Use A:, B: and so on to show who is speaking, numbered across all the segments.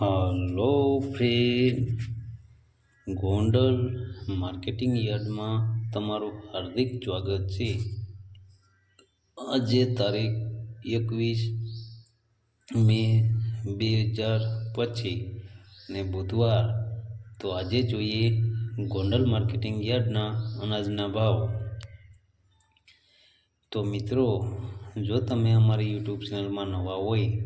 A: Hello friend, Gondal marketing યાર્ડમાં તમારું હાર્દિક સ્વાગત છે. આજે તારીખ એકવીસ મે બે હજાર પચીસ ને બુધવાર. તો આજે જોઈએ ગોંડલ માર્કેટિંગ યાર્ડના અનાજના ભાવ. તો મિત્રો, જો તમે અમારી યુટ્યુબ ચેનલમાં નવા હોય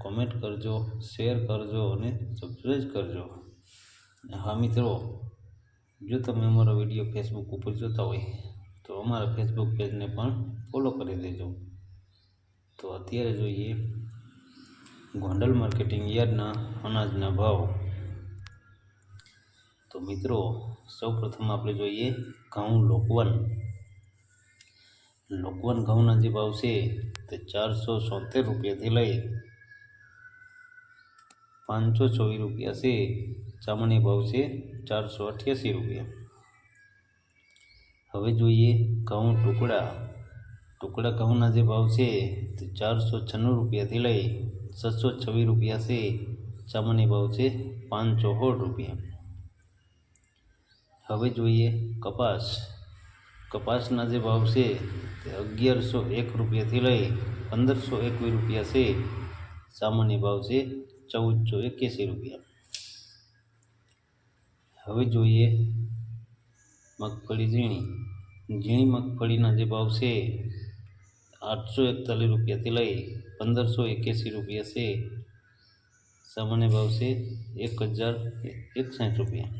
A: કોમેન્ટ કરજો શેર કરજો અને સબસ્ક્રાઈબ કરજો. હા, મિત્રો, જો તમે અમારો વીડિયો ફેસબુક ઉપર જોતા હોય, તો અમારા ફેસબુક પેજને પણ ફોલો કરી દેજો. તો અત્યારે જોઈએ, ગોંડલ માર્કેટિંગ યાર્ડના અનાજના ભાવ. તો મિત્રો, સૌપ્રથમ આપણે જોઈએ ઘઉં લોકવન. લોકવન ઘઉંના જે ભાવ છે, તે ચારસો સોતેર રૂપિયાથી લઈ પાંચસો ચોવીસ રૂપિયા છે. સામાન્ય ભાવ છે ચારસો અઠ્યાસી રૂપિયા. હવે જોઈએ ઘઉં ટુકડા. ટુકડા ઘઉંના જે ભાવ છે તે ચારસો છન્નું રૂપિયાથી લઈ છસો છવ્વીસ રૂપિયા છે. સામાન્ય ભાવ છે પાંચસો સોળ રૂપિયા. હવે જોઈએ કપાસ. કપાસના જે ભાવ છે તે અગિયારસો એક રૂપિયાથી લઈ પંદરસો એકવીસ રૂપિયા છે. સામાન્ય ભાવ છે ચૌદસો એક્યાસી રૂપિયા. હવે જોઈએ મગફળી ઝીણી. ઝીણી મગફળીના જે ભાવ છે, આઠસો એકતાલીસ રૂપિયાથી લઈ પંદરસો એક્યાસી રૂપિયા છે. સામાન્ય ભાવ છે એક હજાર એકસાઠ રૂપિયા.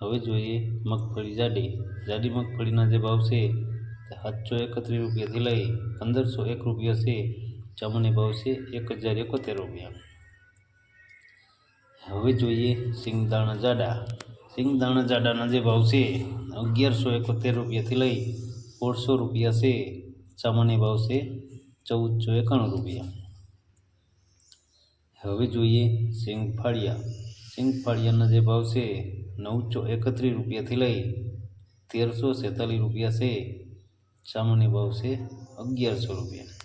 A: હવે જોઈએ મગફળી જાડી. જાડી મગફળીના જે ભાવ છે સાતસો એકત્રીસ રૂપિયાથી લઈ પંદરસો એક રૂપિયા છે. ચામડની ભાવ છે, એક હજાર એકોતેર રૂપિયા. હવે જોઈએ સિંગદાણા જાડા. સિંગદાણા જાડાના જે ભાવ છે, અગિયારસો એકોતેર રૂપિયાથી લઈ સોળસો રૂપિયા છે. સામાન્ય ભાવ છે, ચૌદસો એકાણું રૂપિયા. હવે જોઈએ સિંગફાળિયા. સિંગફાળિયાના જે ભાવ છે, નવસો એકત્રીસ રૂપિયાથી લઈ તેરસો છેતાલીસ રૂપિયા છે. સામાન્ય ભાવ છે, અગિયારસો રૂપિયા.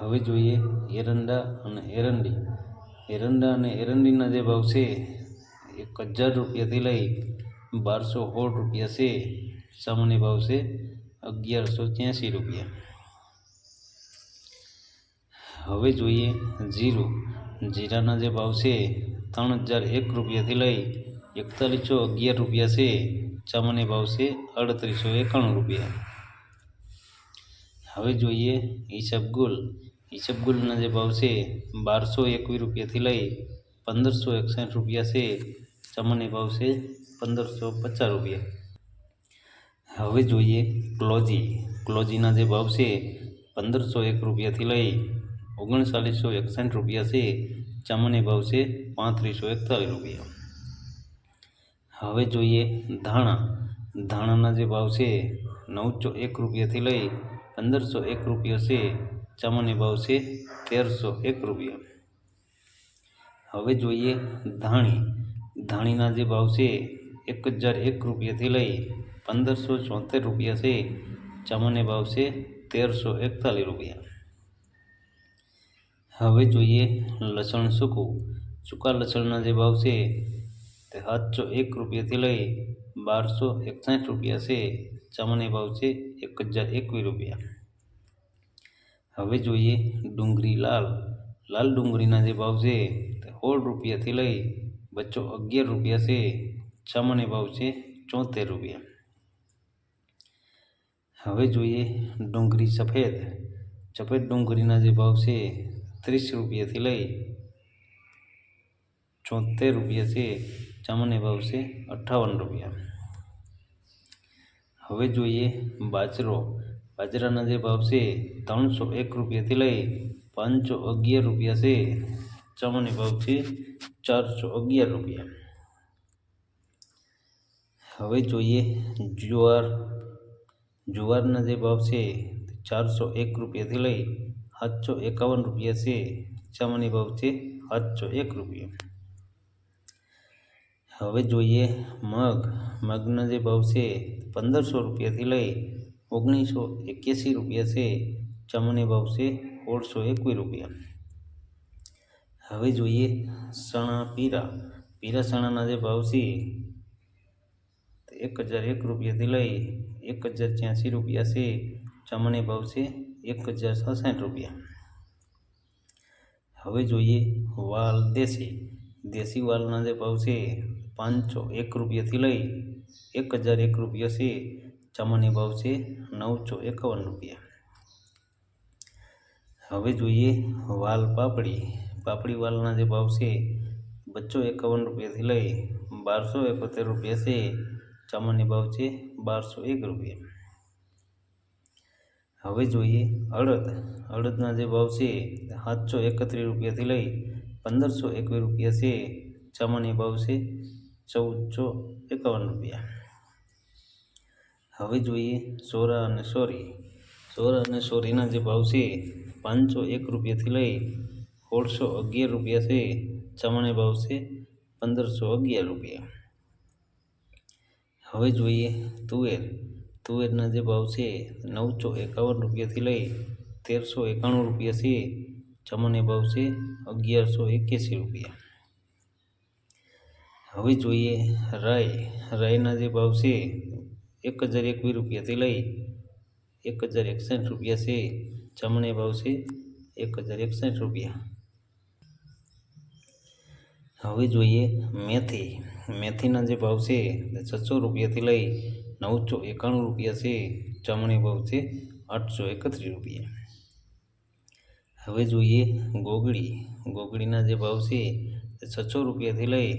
A: હવે જોઈએ એરંડા અને એરંડી. એરંડા અને એરંડીના જે ભાવ છે, એક હજાર રૂપિયાથી લઈ બારસો સોળ રૂપિયા છે. સામાન્ય ભાવ છે અગિયારસો ત્યાંસી રૂપિયા. હવે જોઈએ જીરું. જીરાના જે ભાવ છે, ત્રણ હજાર એક રૂપિયાથી લઈ એકતાલીસો અગિયાર રૂપિયા છે. સામાન્ય ભાવ છે અડત્રીસો એકાણું રૂપિયા. હવે જોઈએ ઈસબગુલ ઈસબગુલના જે ભાવ છે, બારસો એકવીસ રૂપિયાથી લઈ પંદરસો એકસઠ રૂપિયા છે સામાન્ય ભાવ છે પંદરસો પચાસ રૂપિયા. હવે જોઈએ ક્લોજી. ક્લોજીના જે ભાવ છે, પંદરસો એક રૂપિયાથી લઈ ઓગણચાલીસો એકસઠ રૂપિયા છે સામાન્ય ભાવ છે પાંત્રીસો એકતાલીસ રૂપિયા. હવે જોઈએ ધાણા. ધાણાના જે ભાવ છે, નવસો એક રૂપિયાથી લઈ પંદરસો એક રૂપિયા છે સામાન્ય ભાવ છે, તેરસો એક રૂપિયા. હવે જોઈએ ધાણી. ધાણીના જે ભાવ છે, એક હજાર એક રૂપિયાથી લઈ પંદરસો ચોતેર રૂપિયા છે. ચામોની ભાવ છે, તેરસો એકતાલીસ રૂપિયા. હવે જોઈએ લસણ સૂકું. સૂકા લસણના જે ભાવ છે, તે સાતસો એક રૂપિયાથી લઈ બારસો એકસાઠ રૂપિયા છે. ચામોની ભાવ છે, એક હજાર એકવીસ રૂપિયા. હવે જોઈએ ડુંગળી લાલ. લાલ ડુંગળીના જે ભાવ છે તે સોળ રૂપિયાથી લઈ બચ્ચો અગિયાર રૂપિયા છે સામાન્ય ભાવ છે ચોતેર રૂપિયા. હવે જોઈએ ડુંગળી સફેદ. સફેદ ડુંગળીના જે ભાવ છે ત્રીસ રૂપિયાથી લઈ ચોતેર રૂપિયા છે સામાન્ય ભાવ છે અઠ્ઠાવન રૂપિયા. હવે જોઈએ બાજરો. બાજરાના જે ભાવ છે ત્રણસો એક રૂપિયાથી લઈ પાંચસો અગિયાર રૂપિયા છે. ચામાની ભાવ છે ચારસો અગિયાર રૂપિયા. હવે જોઈએ જુવાર. જુવારના જે ભાવ છે ચારસો એક રૂપિયાથી લઈ સાતસો એકાવન રૂપિયા છે. ચામાની ભાવ છે સાતસો એક રૂપિયા. હવે જોઈએ મગ. મગના જે ભાવ છે પંદરસો રૂપિયાથી લઈ ઓગણીસો એક્યાસી રૂપિયા છે, ચમને ભાવ છે સોળસો એકવીસ રૂપિયા. હવે જોઈએ સણા પીરા. પીરા સણાના જે ભાવ છે એક હજાર એક રૂપિયાથી લઈ એક હજાર છ્યાસી રૂપિયા છે, ચમને ભાવ છે એક હજાર છસાઠ રૂપિયા. હવે જોઈએ વાલ દેશી. દેશી વાલના જે ભાવ છે, પાંચસો એક રૂપિયાથી લઈ એક હજાર એક રૂપિયા છે ચામાની ભાવ છે નવસો એકાવન રૂપિયા. હવે જોઈએ વાલ પાપડી. પાપડી વાલના જે ભાવ છે બસો એકાવન રૂપિયાથી લઈ બારસો એકોતેર રૂપિયા છે. ચામાની ભાવ છે બારસો એક રૂપિયા. હવે જોઈએ અડદ. અડદના જે ભાવ છે સાતસો એકત્રીસ રૂપિયાથી લઈ પંદરસો એકવીસ રૂપિયા છે. ચામાની ભાવ છે ચૌદસો એકાવન રૂપિયા. હવે જોઈએ સોરા અને સોરી. સોરા અને સોરીના જે ભાવ છે પાંચસો એક રૂપિયાથી લઈ સોળસો અગિયાર રૂપિયા છે. ચામાની ભાવ છે પંદરસો અગિયાર રૂપિયા. હવે જોઈએ તુવેર. તુવેરના જે ભાવ છે નવસો એકાવન રૂપિયાથી લઈ તેરસો એકાણું રૂપિયા છે. ચમણે ભાવ છે અગિયારસો એક્યાસી રૂપિયા. હવે જોઈએ રાય રાયના જે ભાવ છે એક હજાર એકવીસ રૂપિયાથી લઈ એક હજાર એકસઠ રૂપિયા છે, જમણે ભાવ છે એક હજાર એકસઠ રૂપિયા. હવે જોઈએ મેથી. મેથીના જે ભાવ છે છસો રૂપિયાથી લઈ નવસો એકાણું રૂપિયા છે, જમણે ભાવ છે આઠસો એકત્રીસ રૂપિયા. હવે જોઈએ ગોગડી ગોગડીના જે ભાવ છે છસો રૂપિયાથી લઈ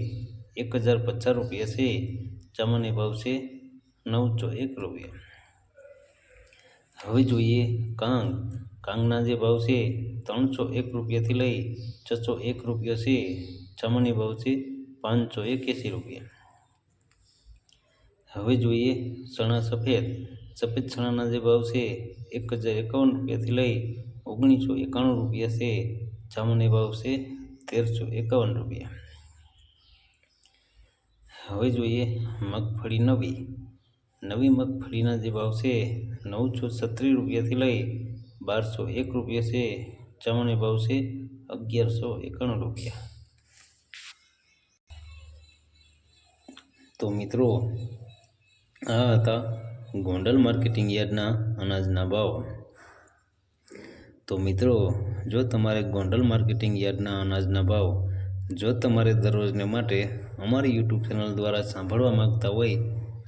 A: એક હજાર પચાસ રૂપિયા છે ચામાની ભાવ છે નવસો એક રૂપિયા. હવે જોઈએ કાંગ. કાંગના જે ભાવ છે ત્રણસો એક રૂપિયાથી લઈ છસો એક રૂપિયા છે. ચામાની ભાવ છે પાંચસો એક્યાસી રૂપિયા. હવે જોઈએ ચણા સફેદ. સફેદ ચણાના જે ભાવ છે એક હજાર એકાવન રૂપિયાથી લઈ ઓગણીસો એકાણું રૂપિયા છે. ચામાની ભાવ છે તેરસો એકાવન રૂપિયા. હવે જોઈએ મગફળી નવી. નવી મગફળીના જે ભાવ છે, નવસો છત્રીસ રૂપિયાથી લઈ બારસો એક રૂપિયા છે ચામાની ભાવ છે અગિયારસો એકાણું રૂપિયા. તો મિત્રો, આ હતા ગોંડલ માર્કેટિંગ યાર્ડના અનાજના ભાવ. તો મિત્રો, જો તમારે ગોંડલ માર્કેટિંગ યાર્ડના અનાજના ભાવ, જો તમારે દરરોજને માટે અમારી યુટ્યુબ ચેનલ દ્વારા સાંભળવા માગતા હોય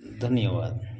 A: ધન્યવાદ.